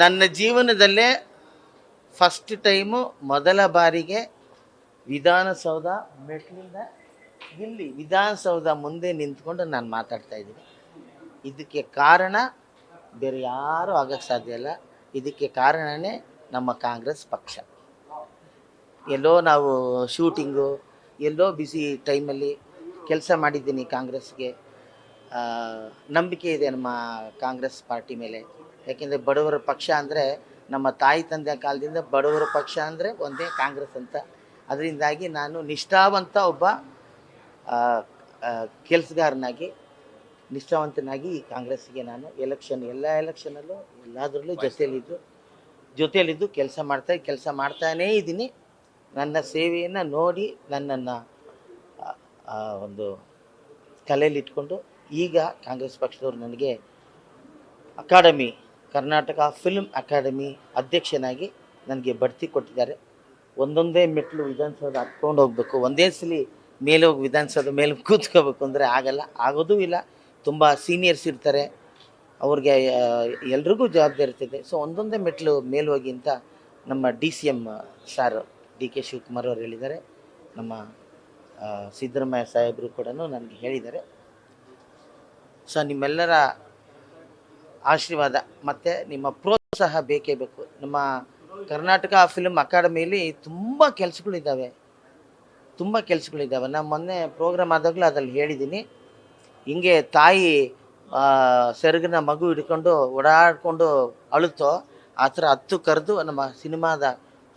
ನನ್ನ ಜೀವನದಲ್ಲೇ first time ಮೊದಲ ಬಾರಿಗೆ ವಿಧಾನಸೌಧ ಮೆಟ್ಲಿಂದ ಇಲ್ಲಿ ವಿಧಾನಸೌಧ ಮುಂದೆ ನಿಂತ್ಕೊಂಡು ನಾನು ಮಾತಾಡ್ತಾ ಇದ್ದೀನಿ. ಇದಕ್ಕೆ ಕಾರಣ ಬೇರೆ ಯಾರೂ ಆಗಕ್ಕೆ ಸಾಧ್ಯ ಇಲ್ಲ. ಇದಕ್ಕೆ ಕಾರಣನೇ ನಮ್ಮ ಕಾಂಗ್ರೆಸ್ ಪಕ್ಷ. ಎಲ್ಲೋ ನಾವು ಶೂಟಿಂಗು ಎಲ್ಲೋ ಬ್ಯುಸಿ ಟೈಮಲ್ಲಿ ಕೆಲಸ ಮಾಡಿದ್ದೀನಿ ಕಾಂಗ್ರೆಸ್ಗೆ. ನಂಬಿಕೆ ಇದೆ ನಮ್ಮ ಕಾಂಗ್ರೆಸ್ ಪಾರ್ಟಿ ಮೇಲೆ. ಯಾಕೆಂದರೆ ಬಡವರ ಪಕ್ಷ ಅಂದರೆ ನಮ್ಮ ತಾಯಿ ತಂದೆ ಕಾಲದಿಂದ ಬಡವರ ಪಕ್ಷ ಅಂದರೆ ಒಂದೇ ಕಾಂಗ್ರೆಸ್ ಅಂತ. ಅದರಿಂದಾಗಿ ನಾನು ನಿಷ್ಠಾವಂತ ಒಬ್ಬ ಕೆಲಸಗಾರನಾಗಿ, ನಿಷ್ಠಾವಂತನಾಗಿ ಈ ಕಾಂಗ್ರೆಸ್ಗೆ ನಾನು ಎಲೆಕ್ಷನ್ ಎಲ್ಲ ಎಲೆಕ್ಷನಲ್ಲೂ ಎಲ್ಲದರಲ್ಲೂ ಜೊತೆಯಲ್ಲಿದ್ದು ಜೊತೆಯಲ್ಲಿದ್ದು ಕೆಲಸ ಮಾಡ್ತಾ, ಕೆಲಸ ಮಾಡ್ತಾನೇ ಇದ್ದೀನಿ. ನನ್ನ ಸೇವೆಯನ್ನು ನೋಡಿ ನನ್ನನ್ನು ಒಂದು ಕಲೆಯಲ್ಲಿಟ್ಕೊಂಡು ಈಗ ಕಾಂಗ್ರೆಸ್ ಪಕ್ಷದವರು ನನಗೆ ಅಕಾಡೆಮಿ ಕರ್ನಾಟಕ ಫಿಲ್ಮ್ ಅಕಾಡೆಮಿ ಅಧ್ಯಕ್ಷನಾಗಿ ನನಗೆ ಬಡ್ತಿ ಕೊಟ್ಟಿದ್ದಾರೆ. ಒಂದೊಂದೇ ಮೆಟ್ಲು ವಿಧಾನಸೌಧ ಹತ್ಕೊಂಡು ಹೋಗಬೇಕು. ಒಂದೇ ಸಲ ಮೇಲೆ ಹೋಗಿ ವಿಧಾನಸೌಧ ಮೇಲೆ ಕೂತ್ಕೋಬೇಕು ಅಂದರೆ ಆಗಲ್ಲ. ಆಗೋದೂ ಇಲ್ಲ. ತುಂಬ ಸೀನಿಯರ್ಸ್ ಇರ್ತಾರೆ. ಅವ್ರಿಗೆ ಎಲ್ರಿಗೂ ಜವಾಬ್ದಾರಿ ಇರ್ತದೆ. ಸೊ, ಒಂದೊಂದೇ ಮೆಟ್ಲು ಮೇಲೆ ಹೋಗಿ ಅಂತ ನಮ್ಮ D C M sir D K Shivakumar ಅವರು ಹೇಳಿದ್ದಾರೆ. ನಮ್ಮ ಸಿದ್ದರಾಮಯ್ಯ ಸಾಹೇಬರು ಕೂಡ ನನಗೆ ಹೇಳಿದ್ದಾರೆ. ಸೊ, ನಿಮ್ಮೆಲ್ಲರ ಆಶೀರ್ವಾದ, ಮತ್ತು ನಿಮ್ಮ ಪ್ರೋತ್ಸಾಹ ಬೇಕೇ ಬೇಕು. ನಮ್ಮ ಕರ್ನಾಟಕ ಫಿಲ್ಮ್ ಅಕಾಡೆಮಿಯಲ್ಲಿ ತುಂಬ ಕೆಲಸಗಳಿದ್ದಾವೆ. ತುಂಬ ಕೆಲಸಗಳಿದ್ದಾವೆ. ನಾನು ಮೊನ್ನೆ ಪ್ರೋಗ್ರಾಮ್ ಆದಾಗಲೂ ಅದ್ರಲ್ಲಿ ಹೇಳಿದ್ದೀನಿ. ಹಿಂಗೆ ತಾಯಿ ಸೆರಗಿನ ಮಗು ಹಿಡ್ಕೊಂಡು ಓಡಾಡಿಕೊಂಡು ಅಳುತ್ತೋ, ಆ ಥರ ಹತ್ತು ಕರೆದು ನಮ್ಮ ಸಿನಿಮಾದ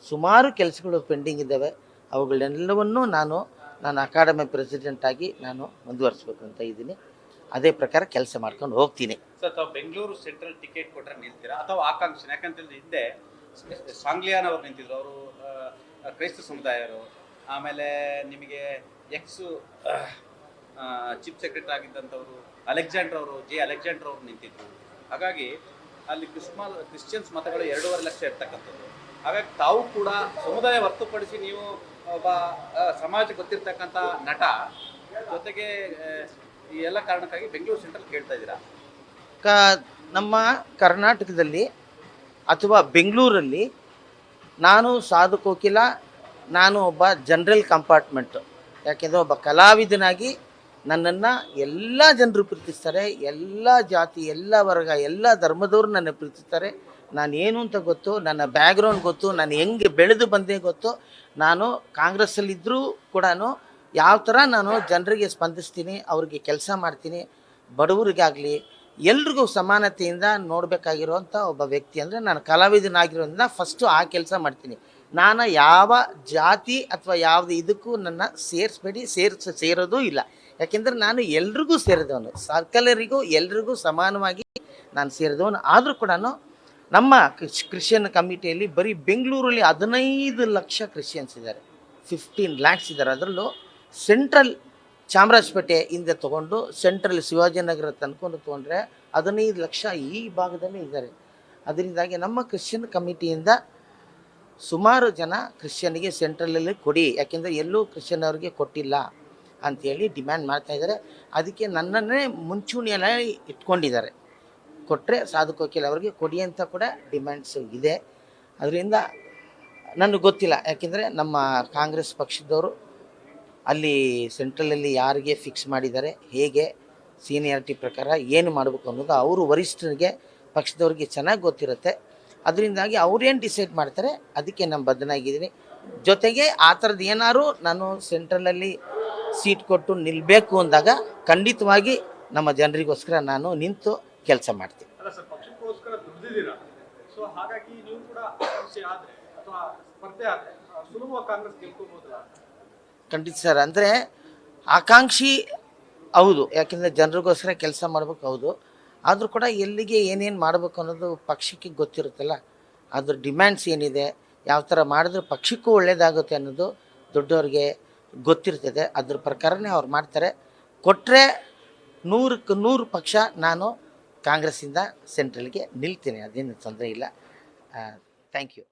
ಸುಮಾರು ಕೆಲಸಗಳು ಪೆಂಡಿಂಗ್ ಇದ್ದಾವೆ. ಅವುಗಳೆಲ್ಲವನ್ನೂ ನಾನು ನಾನು ಅಕಾಡೆಮಿ ಪ್ರೆಸಿಡೆಂಟಾಗಿ ನಾನು ಮುಂದುವರಿಸ್ಬೇಕು ಅಂತ ಇದ್ದೀನಿ. ಅದೇ ಪ್ರಕಾರ ಕೆಲಸ ಮಾಡ್ಕೊಂಡು ಹೋಗ್ತೀನಿ. ಸರ್, ತಾವು ಬೆಂಗಳೂರು ಸೆಂಟ್ರಲ್ ಟಿಕೆಟ್ ಕೊಟ್ಟರೆ ನಿಲ್ತೀರಾ? ಅಥವಾ ಆಕಾಂಕ್ಷೆ ಯಾಕಂತಂದ್ರೆ ಹಿಂದೆ ಸಾಂಗ್ಲಿಯಾನ್ ಅವರು ನಿಂತಿದ್ರು. ಅವರು ಕ್ರೈಸ್ತ ಸಮುದಾಯರು. ಆಮೇಲೆ ನಿಮಗೆ ಎಕ್ಸ್ ಚೀಫ್ ಸೆಕ್ರೆಟರಿ ಆಗಿದ್ದಂಥವ್ರು ಅಲೆಕ್ಸಾಂಡರ್ ಅವರು, ಜೆ ಅಲೆಕ್ಸಾಂಡರ್ ಅವರು ನಿಂತಿದ್ರು. ಹಾಗಾಗಿ ಅಲ್ಲಿ ಕ್ರಿಸ್ಮಾಲ್ ಕ್ರಿಶ್ಚಿಯನ್ಸ್ ಮತಗಳು ಎರಡೂವರೆ ಲಕ್ಷ ಇರ್ತಕ್ಕಂಥದ್ದು. ಹಾಗಾಗಿ ತಾವು ಕೂಡ ಸಮುದಾಯ ಹೊರ್ತುಪಡಿಸಿ ನೀವು ಒಬ್ಬ ಸಮಾಜ ಗೊತ್ತಿರ್ತಕ್ಕಂಥ ನಟ. ಜೊತೆಗೆ ಈ ಎಲ್ಲ ಕಾರಣಕ್ಕಾಗಿ ಬೆಂಗಳೂರು ಸೆಂಟ್ರಲ್ ಕೇಳ್ತಾ ಇದ್ದೀರಾ? ಕ, ನಮ್ಮ ಕರ್ನಾಟಕದಲ್ಲಿ ಅಥವಾ ಬೆಂಗಳೂರಲ್ಲಿ ನಾನು ಸಾಧು ಕೋಕಿಲ, ನಾನು ಒಬ್ಬ ಜನರಲ್ ಕಂಪಾರ್ಟ್ಮೆಂಟು ಯಾಕೆಂದರೆ ಒಬ್ಬ ಕಲಾವಿದನಾಗಿ ನನ್ನನ್ನು ಎಲ್ಲ ಜನರು ಪ್ರೀತಿಸ್ತಾರೆ, ಎಲ್ಲ ಜಾತಿ, ಎಲ್ಲ ವರ್ಗ, ಎಲ್ಲ ಧರ್ಮದವರು ನನ್ನ ಪ್ರೀತಿಸ್ತಾರೆ. ನಾನು ಏನು ಅಂತ ಗೊತ್ತು, ನನ್ನ ಬ್ಯಾಕ್ಗ್ರೌಂಡ್ ಗೊತ್ತು, ನಾನು ಹೆಂಗೆ ಬೆಳೆದು ಬಂದೆ ಗೊತ್ತು, ನಾನು ಕಾಂಗ್ರೆಸ್ಸಲ್ಲಿದ್ದರೂ ಕೂಡ ಯಾವ ಥರ ನಾನು ಜನರಿಗೆ ಸ್ಪಂದಿಸ್ತೀನಿ, ಅವ್ರಿಗೆ ಕೆಲಸ ಮಾಡ್ತೀನಿ, ಬಡವರಿಗಾಗಲಿ, ಎಲ್ರಿಗೂ ಸಮಾನತೆಯಿಂದ ನೋಡಬೇಕಾಗಿರುವಂಥ ಒಬ್ಬ ವ್ಯಕ್ತಿ ಅಂದರೆ ನಾನು ಕಲಾವಿದನಾಗಿರೋದ್ರಿಂದ ಫಸ್ಟು ಆ ಕೆಲಸ ಮಾಡ್ತೀನಿ. ನಾನು ಯಾವ ಜಾತಿ ಅಥವಾ ಯಾವುದೇ ಇದಕ್ಕೂ ನನ್ನ ಸೇರಿಸ್ಬೇಡಿ, ಸೇರಿಸ, ಸೇರೋದೂ ಇಲ್ಲ. ಯಾಕೆಂದರೆ ನಾನು ಎಲ್ರಿಗೂ ಸೇರಿದವನು. ಸರ್ಕಲರಿಗೂ ಎಲ್ರಿಗೂ ಸಮಾನವಾಗಿ ನಾನು ಸೇರಿದವನು. ಆದರೂ ಕೂಡ ನಮ್ಮ ಕ್ರಿಶ್ ಕ್ರಿಶ್ಚಿಯನ್ ಕಮಿಟಿಯಲ್ಲಿ ಬರೀ ಬೆಂಗಳೂರಲ್ಲಿ ಹದಿನೈದು ಲಕ್ಷ ಕ್ರಿಶ್ಚಿಯನ್ಸ್ ಇದ್ದಾರೆ. ಫಿಫ್ಟೀನ್ ಲ್ಯಾಕ್ಸ್ ಇದ್ದಾರೆ. ಅದರಲ್ಲೂ ಸೆಂಟ್ರಲ್ ಚಾಮರಾಜಪೇಟೆ ಹಿಂದೆ ತೊಗೊಂಡು ಸೆಂಟ್ರಲ್ ಶಿವಾಜಿನಗರ ತನ್ಕೊಂಡು ತೊಗೊಂಡ್ರೆ ಹದಿನೈದು ಲಕ್ಷ ಈ ಭಾಗದಲ್ಲಿ ಇದ್ದಾರೆ. ಅದರಿಂದಾಗಿ ನಮ್ಮ ಕ್ರಿಶ್ಚಿಯನ್ ಕಮಿಟಿಯಿಂದ ಸುಮಾರು ಜನ ಕ್ರಿಶ್ಚಿಯನ್ಗೆ ಸೆಂಟ್ರಲಲ್ಲಿ ಕೊಡಿ, ಯಾಕೆಂದರೆ ಎಲ್ಲೂ ಕ್ರಿಶ್ಚಿಯನ್ ಅವ್ರಿಗೆ ಕೊಟ್ಟಿಲ್ಲ ಅಂಥೇಳಿ ಡಿಮ್ಯಾಂಡ್ ಮಾಡ್ತಾ ಇದ್ದಾರೆ. ಅದಕ್ಕೆ ನನ್ನನ್ನೇ ಮುಂಚೂಣಿಯಲ್ಲಿ ಇಟ್ಕೊಂಡಿದ್ದಾರೆ. ಕೊಟ್ಟರೆ ಸಾಧು ಕೋಕಿಲ್ ಅವರಿಗೆ ಕೊಡಿ ಅಂತ ಕೂಡ ಡಿಮ್ಯಾಂಡ್ಸ್ ಇದೆ. ಅದರಿಂದ ನನಗೆ ಗೊತ್ತಿಲ್ಲ. ಯಾಕೆಂದರೆ ನಮ್ಮ ಕಾಂಗ್ರೆಸ್ ಪಕ್ಷದವರು ಅಲ್ಲಿ ಸೆಂಟ್ರಲಲ್ಲಿ ಯಾರಿಗೆ ಫಿಕ್ಸ್ ಮಾಡಿದ್ದಾರೆ, ಹೇಗೆ ಸೀನಿಯಾರಿಟಿ ಪ್ರಕಾರ ಏನು ಮಾಡಬೇಕು ಅನ್ನೋದು ಅವರು ವರಿಷ್ಠರಿಗೆ, ಪಕ್ಷದವ್ರಿಗೆ ಚೆನ್ನಾಗಿ ಗೊತ್ತಿರುತ್ತೆ. ಅದರಿಂದಾಗಿ ಅವ್ರೇನು ಡಿಸೈಡ್ ಮಾಡ್ತಾರೆ, ಅದಕ್ಕೆ ನಾನು ಬದ್ಧನಾಗಿದ್ದೀನಿ. ಜೊತೆಗೆ ಆ ಥರದ್ದು ಏನಾದ್ರು ನಾನು ಸೆಂಟ್ರಲಲ್ಲಿ ಸೀಟ್ ಕೊಟ್ಟು ನಿಲ್ಲಬೇಕು ಅಂದಾಗ ಖಂಡಿತವಾಗಿ ನಮ್ಮ ಜನರಿಗೋಸ್ಕರ ನಾನು ನಿಂತು ಕೆಲಸ ಮಾಡ್ತೀನಿ. ಹಾಗಾಗಿ ನೀವು ಕೂಡ ಸ್ಪರ್ಧೆ ಸುಲಭವಾಗಿ ಕಾಂಗ್ರೆಸ್ ಖಂಡಿತ ಸರ್. ಅಂದರೆ ಆಕಾಂಕ್ಷಿ ಹೌದು. ಯಾಕೆಂದರೆ ಜನರಿಗೋಸ್ಕರ ಕೆಲಸ ಮಾಡ್ಬೇಕು ಹೌದು. ಆದರೂ ಕೂಡ ಎಲ್ಲಿಗೆ ಏನೇನು ಮಾಡಬೇಕು ಅನ್ನೋದು ಪಕ್ಷಕ್ಕೆ ಗೊತ್ತಿರುತ್ತಲ್ಲ. ಅದ್ರ ಡಿಮ್ಯಾಂಡ್ಸ್ ಏನಿದೆ, ಯಾವ ಥರ ಮಾಡಿದ್ರೆ ಪಕ್ಷಕ್ಕೂ ಒಳ್ಳೆಯದಾಗುತ್ತೆ ಅನ್ನೋದು ದೊಡ್ಡವ್ರಿಗೆ ಗೊತ್ತಿರ್ತದೆ. ಅದ್ರ ಪ್ರಕಾರನೇ ಅವ್ರು ಮಾಡ್ತಾರೆ. ಕೊಟ್ಟರೆ ನೂರಕ್ಕೆ ನೂರು ಪಕ್ಷ ನಾನು ಕಾಂಗ್ರೆಸ್ಸಿಂದ ಸೆಂಟ್ರಲ್ಗೆ ನಿಲ್ತೀನಿ. ಅದೇನು ತೊಂದರೆ ಇಲ್ಲ. Thank you